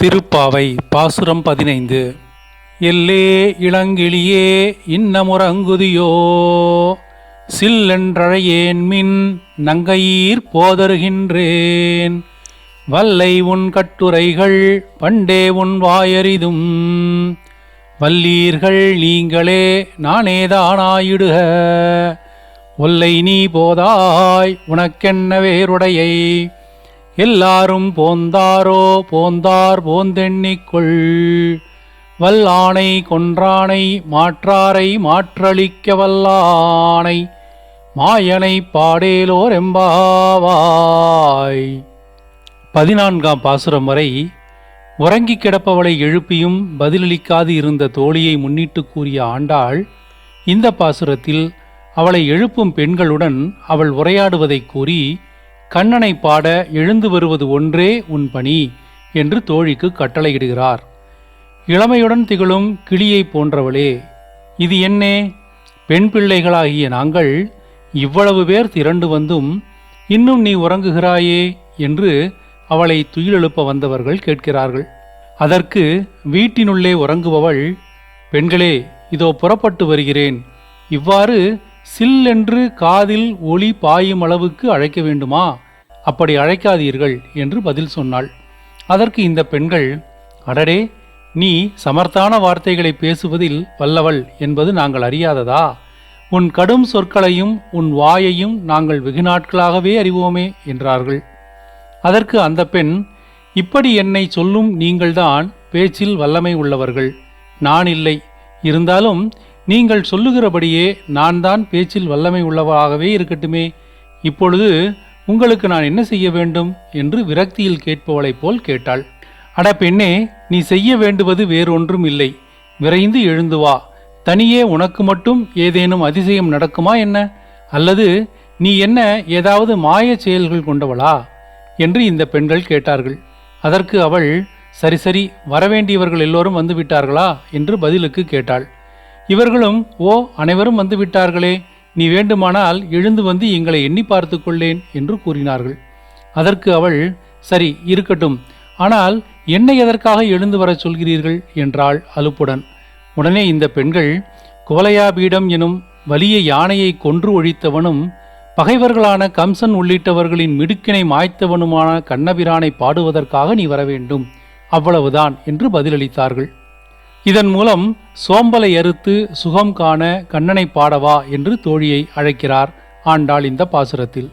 திருப்பாவை பாசுரம் பதினைந்து. எல்லே இளங்கிளியே இன்னமுறங்குதியோ? சில்லென்றழையேன் மின் நங்கையீர் போதருகின்றேன். வல்லை உன் கட்டுரைகள் பண்டே உன் வாயறிதும். வல்லீர்கள் நீங்களே நானேதானாயிடுக ஒல்லை நீ போதாய் உனக்கென்ன வேறுடையை? எல்லாரும் போந்தாரோ போந்தார் போந்தெண்ணிக்கொள். வல்லானை கொன்றானை மாற்றாரை மாற்றளிக்க வல்லானை. மாயனை பாடேலோர் எம்பாவாய். பதினான்காம் பாசுரம் வரை உறங்கிக் கிடப்பவளை எழுப்பியும் பதிலளிக்காது இருந்த தோழியை முன்னிட்டு கூறிய ஆண்டாள் இந்த பாசுரத்தில் அவளை எழுப்பும் பெண்களுடன் அவள் உரையாடுவதைக் கூறி கண்ணனை பாட எழுந்து வருவது ஒன்றே உன் பணி என்று தோழிக்கு கட்டளையிடுகிறார். இளமையுடன் திகழும் கிளியைப் போன்றவளே இது என்னே? பெண் பிள்ளைகளாகிய நாங்கள் இவ்வளவு பேர் திரண்டு வந்தும் இன்னும் நீ உறங்குகிறாயே என்று அவளை துயிலெழுப்ப வந்தவர்கள் கேட்கிறார்கள். அதற்கு வீட்டினுள்ளே உறங்குபவள் பெண்களே இதோ புறப்பட்டு வருகிறேன். இவ்வாறு சில்லென்று காதில் ஒளி பாயும் அளவுக்கு அழைக்க வேண்டுமா? அப்படி அழைக்காதீர்கள் என்று பதில் சொன்னாள். அதற்கு இந்த பெண்கள் அடடே நீ சமர்த்தான வார்த்தைகளை பேசுவதில் வல்லவள் என்பது நாங்கள் அறியாததா? உன் கடும் சொற்களையும் உன் வாயையும் நாங்கள் வெகு நாட்களாகவே அறிவோமே என்றார்கள். அதற்கு அந்த பெண் இப்படி என்னை சொல்லும் நீங்கள்தான் பேச்சில் வல்லமை உள்ளவர்கள். நான் இல்லை. இருந்தாலும் நீங்கள் சொல்லுகிறபடியே நான் தான் பேச்சில் வல்லமை உள்ளவராகவே இருக்கட்டுமே. இப்பொழுது உங்களுக்கு நான் என்ன செய்ய வேண்டும்? என்று விரக்தியில் கேட்பவளைப் போல் கேட்டாள். அட பெண்ணே நீ செய்ய வேண்டுவது வேறொன்றும் இல்லை. விரைந்து எழுந்து வா. தனியே உனக்கு மட்டும் ஏதேனும் அதிசயம் நடக்குமா என்ன? அல்லது நீ என்ன ஏதாவது மாயச் செயல்கள் கொண்டவளா? என்று இந்த பெண்கள் கேட்டார்கள். அதற்கு அவள் சரி சரி வரவேண்டியவர்கள் எல்லோரும் வந்துவிட்டார்களா? என்று பதிலுக்கு கேட்டாள். இவர்களும் ஓ அனைவரும் வந்துவிட்டார்களே நீ வேண்டுமானால் எழுந்து வந்து எங்களை எண்ணி பார்த்து கொள்ளேன் என்று கூறினார்கள். அதற்கு அவள் சரி இருக்கட்டும். ஆனால் என்னை எதற்காக எழுந்து வரச் சொல்கிறீர்கள்? என்றாள் அலுப்புடன். உடனே இந்த பெண்கள் குவலையாபீடம் எனும் வலிய யானையை கொன்று ஒழித்தவனும் பகைவர்களான கம்சன் உள்ளிட்டவர்களின் மிடுக்கினை மாய்த்தவனுமான கண்ணபிரானை பாடுவதற்காக நீ வர வேண்டும் அவ்வளவுதான் என்று பதிலளித்தார்கள். இதன் மூலம் சோம்பலை அறுத்து சுகம் காண கண்ணனை பாடவா என்று தோழியை அழைக்கிறார் ஆண்டாள் இந்த பாசுரத்தில்.